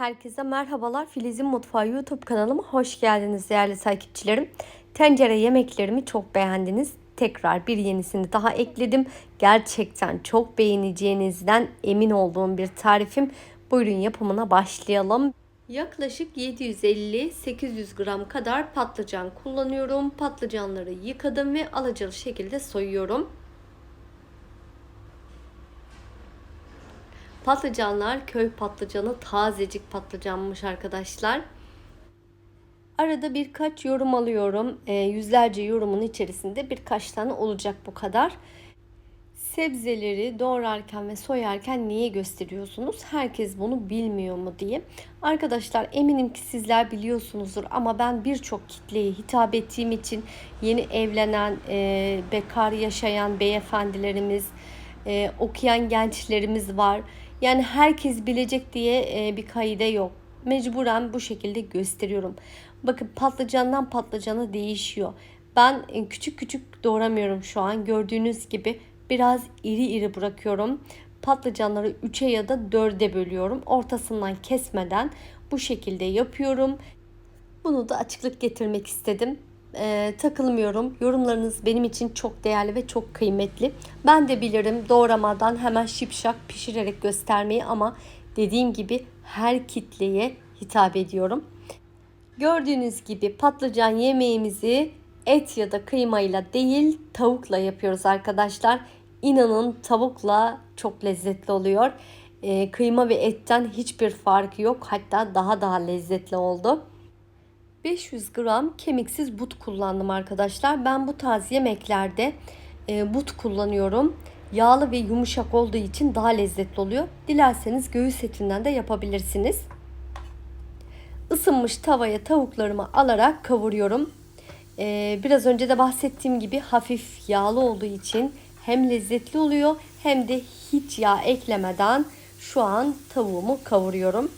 Herkese merhabalar. Filiz'in Mutfağı YouTube kanalıma hoş geldiniz değerli takipçilerim. Tencere yemeklerimi çok beğendiniz. Tekrar bir yenisini daha ekledim. Gerçekten çok beğeneceğinizden emin olduğum bir tarifim. Buyurun yapımına başlayalım. Yaklaşık 750-800 gram kadar patlıcan kullanıyorum. Patlıcanları yıkadım ve alacalı şekilde soyuyorum. Patlıcanlar köy patlıcanı tazecik patlıcanmış arkadaşlar. Arada birkaç yorum alıyorum. E, yüzlerce yorumun içerisinde birkaç tane olacak bu kadar. Sebzeleri doğrarken ve soyarken niye gösteriyorsunuz? Herkes bunu bilmiyor mu diye. Arkadaşlar eminim ki sizler biliyorsunuzdur ama ben birçok kitleye hitap ettiğim için yeni evlenen, e, bekar yaşayan beyefendilerimiz, e, okuyan gençlerimiz var. Yani herkes bilecek diye e, bir kaide yok. Mecburen bu şekilde gösteriyorum. Bakın patlıcandan patlıcana değişiyor. Ben e, küçük küçük doğramıyorum şu an. Gördüğünüz gibi biraz iri iri bırakıyorum. Patlıcanları 3'e ya da 4'e bölüyorum. Ortasından kesmeden bu şekilde yapıyorum. Bunu da açıklık getirmek istedim e, takılmıyorum. Yorumlarınız benim için çok değerli ve çok kıymetli. Ben de bilirim doğramadan hemen şipşak pişirerek göstermeyi ama dediğim gibi her kitleye hitap ediyorum. Gördüğünüz gibi patlıcan yemeğimizi et ya da kıymayla değil tavukla yapıyoruz arkadaşlar. İnanın tavukla çok lezzetli oluyor. E, kıyma ve etten hiçbir farkı yok. Hatta daha daha lezzetli oldu. 500 gram kemiksiz but kullandım arkadaşlar. Ben bu tarz yemeklerde e, but kullanıyorum. Yağlı ve yumuşak olduğu için daha lezzetli oluyor. Dilerseniz göğüs etinden de yapabilirsiniz. Isınmış tavaya tavuklarımı alarak kavuruyorum. Ee, biraz önce de bahsettiğim gibi hafif yağlı olduğu için hem lezzetli oluyor hem de hiç yağ eklemeden şu an tavuğumu kavuruyorum.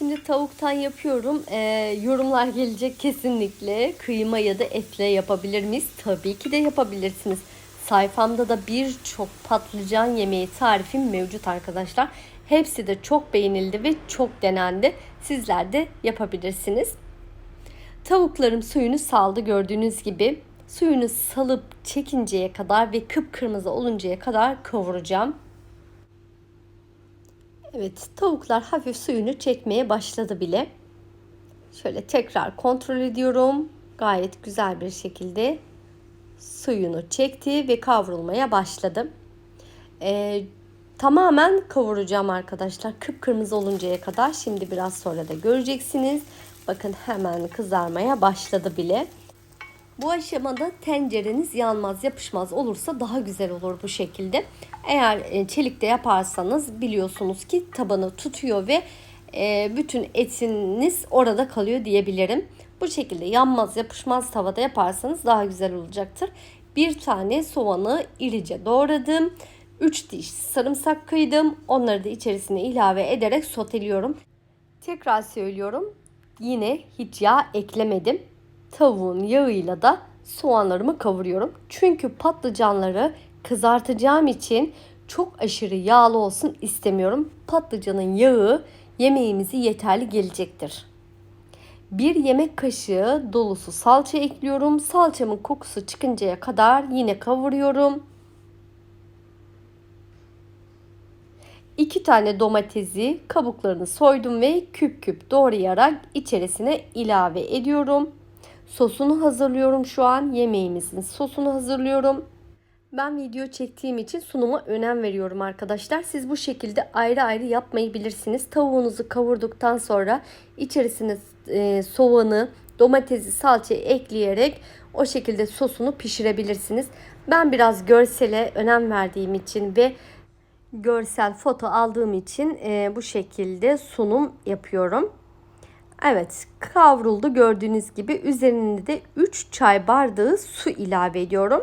Şimdi tavuktan yapıyorum. Ee, yorumlar gelecek kesinlikle. Kıyma ya da etle yapabilir miyiz? Tabii ki de yapabilirsiniz. Sayfamda da birçok patlıcan yemeği tarifim mevcut arkadaşlar. Hepsi de çok beğenildi ve çok denendi. Sizler de yapabilirsiniz. Tavuklarım suyunu saldı gördüğünüz gibi. Suyunu salıp çekinceye kadar ve kıpkırmızı oluncaya kadar kavuracağım. Evet tavuklar hafif suyunu çekmeye başladı bile. Şöyle tekrar kontrol ediyorum. Gayet güzel bir şekilde suyunu çekti ve kavrulmaya başladı. Ee, tamamen kavuracağım arkadaşlar. Kıpkırmızı oluncaya kadar. Şimdi biraz sonra da göreceksiniz. Bakın hemen kızarmaya başladı bile. Bu aşamada tencereniz yanmaz yapışmaz olursa daha güzel olur bu şekilde. Eğer e, çelikte yaparsanız biliyorsunuz ki tabanı tutuyor ve e, bütün etiniz orada kalıyor diyebilirim. Bu şekilde yanmaz yapışmaz tavada yaparsanız daha güzel olacaktır. Bir tane soğanı irice doğradım. 3 diş sarımsak kıydım. Onları da içerisine ilave ederek soteliyorum. Tekrar söylüyorum. Yine hiç yağ eklemedim tavuğun yağıyla da soğanlarımı kavuruyorum. Çünkü patlıcanları kızartacağım için çok aşırı yağlı olsun istemiyorum. Patlıcanın yağı yemeğimizi yeterli gelecektir. Bir yemek kaşığı dolusu salça ekliyorum. Salçamın kokusu çıkıncaya kadar yine kavuruyorum. 2 tane domatesi kabuklarını soydum ve küp küp doğrayarak içerisine ilave ediyorum. Sosunu hazırlıyorum şu an. Yemeğimizin sosunu hazırlıyorum. Ben video çektiğim için sunuma önem veriyorum arkadaşlar. Siz bu şekilde ayrı ayrı yapmayı bilirsiniz. Tavuğunuzu kavurduktan sonra içerisine e, soğanı, domatesi, salçayı ekleyerek o şekilde sosunu pişirebilirsiniz. Ben biraz görsele önem verdiğim için ve görsel foto aldığım için e, bu şekilde sunum yapıyorum. Evet kavruldu gördüğünüz gibi üzerine de 3 çay bardağı su ilave ediyorum.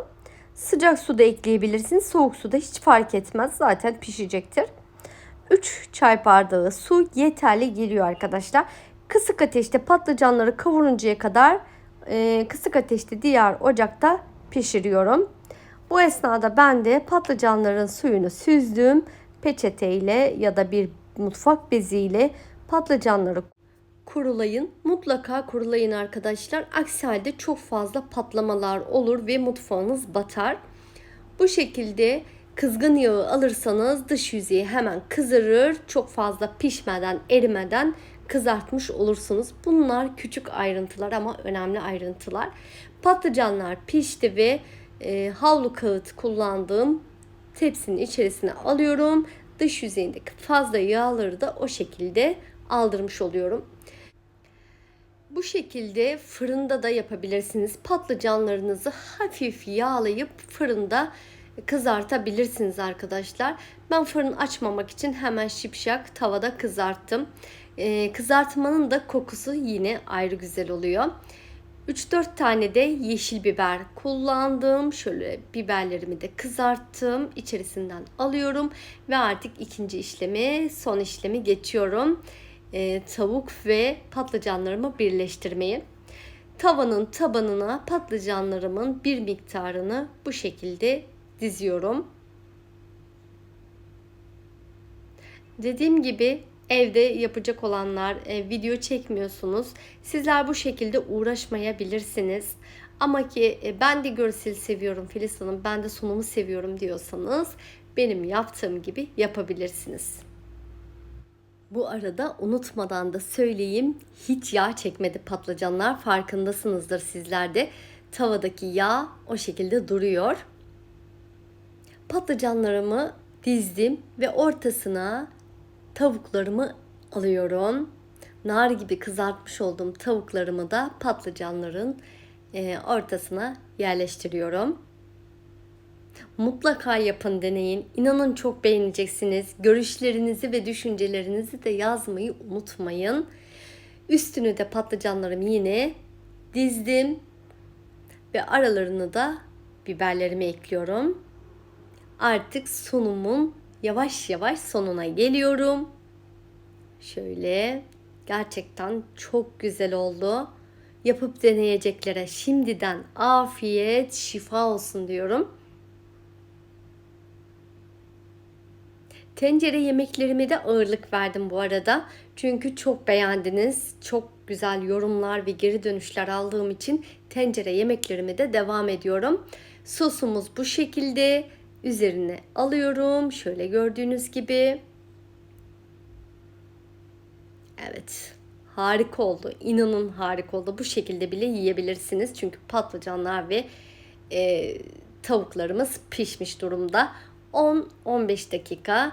Sıcak su da ekleyebilirsiniz. Soğuk su da hiç fark etmez. Zaten pişecektir. 3 çay bardağı su yeterli geliyor arkadaşlar. Kısık ateşte patlıcanları kavuruncaya kadar e, kısık ateşte diğer ocakta pişiriyorum. Bu esnada ben de patlıcanların suyunu süzdüm. Peçeteyle ya da bir mutfak beziyle patlıcanları kurulayın. Mutlaka kurulayın arkadaşlar. Aksi halde çok fazla patlamalar olur ve mutfağınız batar. Bu şekilde kızgın yağı alırsanız dış yüzeyi hemen kızarır. Çok fazla pişmeden, erimeden kızartmış olursunuz. Bunlar küçük ayrıntılar ama önemli ayrıntılar. Patlıcanlar pişti ve e, havlu kağıt kullandığım tepsinin içerisine alıyorum. Dış yüzeyindeki fazla yağları da o şekilde aldırmış oluyorum. Bu şekilde fırında da yapabilirsiniz. Patlıcanlarınızı hafif yağlayıp fırında kızartabilirsiniz arkadaşlar. Ben fırın açmamak için hemen şipşak tavada kızarttım. Ee, kızartmanın da kokusu yine ayrı güzel oluyor. 3-4 tane de yeşil biber kullandım. Şöyle biberlerimi de kızarttım. İçerisinden alıyorum ve artık ikinci işlemi, son işlemi geçiyorum. Ee, tavuk ve patlıcanlarımı birleştirmeyi. Tavanın tabanına patlıcanlarımın bir miktarını bu şekilde diziyorum. Dediğim gibi evde yapacak olanlar e, video çekmiyorsunuz. Sizler bu şekilde uğraşmayabilirsiniz. Ama ki e, ben de görsel seviyorum Filiz Hanım, ben de sunumu seviyorum diyorsanız benim yaptığım gibi yapabilirsiniz. Bu arada unutmadan da söyleyeyim hiç yağ çekmedi patlıcanlar farkındasınızdır sizler de. Tavadaki yağ o şekilde duruyor. Patlıcanlarımı dizdim ve ortasına tavuklarımı alıyorum. Nar gibi kızartmış olduğum tavuklarımı da patlıcanların e, ortasına yerleştiriyorum. Mutlaka yapın deneyin. İnanın çok beğeneceksiniz. Görüşlerinizi ve düşüncelerinizi de yazmayı unutmayın. Üstünü de patlıcanlarımı yine dizdim. Ve aralarını da biberlerimi ekliyorum. Artık sunumun yavaş yavaş sonuna geliyorum. Şöyle gerçekten çok güzel oldu. Yapıp deneyeceklere şimdiden afiyet, şifa olsun diyorum. Tencere yemeklerime de ağırlık verdim bu arada. Çünkü çok beğendiniz. Çok güzel yorumlar ve geri dönüşler aldığım için tencere yemeklerime de devam ediyorum. Sosumuz bu şekilde. Üzerine alıyorum. Şöyle gördüğünüz gibi. Evet. Harika oldu. İnanın harika oldu. Bu şekilde bile yiyebilirsiniz. Çünkü patlıcanlar ve e, tavuklarımız pişmiş durumda. 10-15 dakika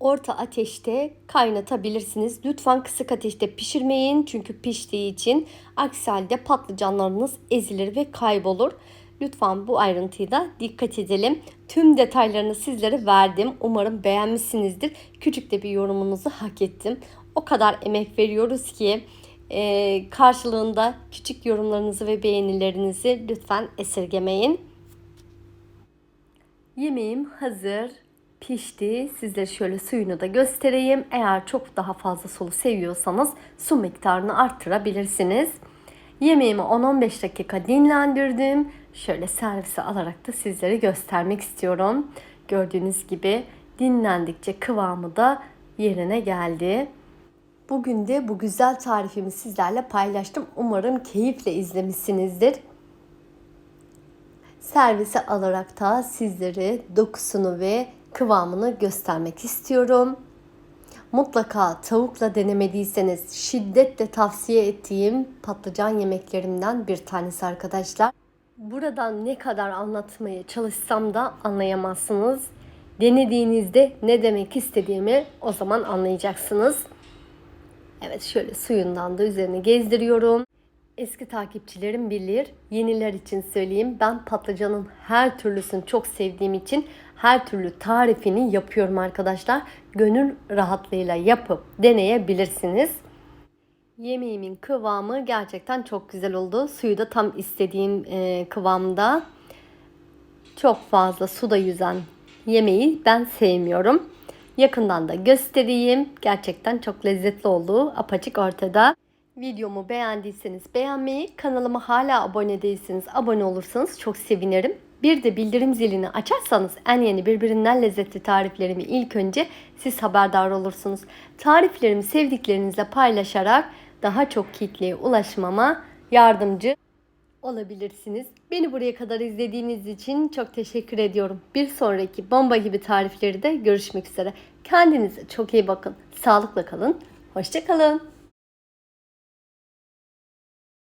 orta ateşte kaynatabilirsiniz. Lütfen kısık ateşte pişirmeyin çünkü piştiği için aksi halde patlıcanlarınız ezilir ve kaybolur. Lütfen bu ayrıntıyı da dikkat edelim. Tüm detaylarını sizlere verdim. Umarım beğenmişsinizdir. Küçük de bir yorumunuzu hak ettim. O kadar emek veriyoruz ki e, karşılığında küçük yorumlarınızı ve beğenilerinizi lütfen esirgemeyin. Yemeğim hazır pişti. Sizlere şöyle suyunu da göstereyim. Eğer çok daha fazla sulu seviyorsanız su miktarını arttırabilirsiniz. Yemeğimi 10-15 dakika dinlendirdim. Şöyle servise alarak da sizlere göstermek istiyorum. Gördüğünüz gibi dinlendikçe kıvamı da yerine geldi. Bugün de bu güzel tarifimi sizlerle paylaştım. Umarım keyifle izlemişsinizdir. Servise alarak da sizlere dokusunu ve kıvamını göstermek istiyorum. Mutlaka tavukla denemediyseniz şiddetle tavsiye ettiğim patlıcan yemeklerimden bir tanesi arkadaşlar. Buradan ne kadar anlatmaya çalışsam da anlayamazsınız. Denediğinizde ne demek istediğimi o zaman anlayacaksınız. Evet şöyle suyundan da üzerine gezdiriyorum. Eski takipçilerim bilir. Yeniler için söyleyeyim. Ben patlıcanın her türlüsünü çok sevdiğim için her türlü tarifini yapıyorum arkadaşlar. Gönül rahatlığıyla yapıp deneyebilirsiniz. Yemeğimin kıvamı gerçekten çok güzel oldu. Suyu da tam istediğim e, kıvamda. Çok fazla suda yüzen yemeği ben sevmiyorum. Yakından da göstereyim. Gerçekten çok lezzetli olduğu apaçık ortada. Videomu beğendiyseniz beğenmeyi, kanalıma hala abone değilseniz abone olursanız çok sevinirim. Bir de bildirim zilini açarsanız en yeni birbirinden lezzetli tariflerimi ilk önce siz haberdar olursunuz. Tariflerimi sevdiklerinizle paylaşarak daha çok kitleye ulaşmama yardımcı olabilirsiniz. Beni buraya kadar izlediğiniz için çok teşekkür ediyorum. Bir sonraki bomba gibi tarifleri de görüşmek üzere. Kendinize çok iyi bakın. Sağlıkla kalın. Hoşçakalın.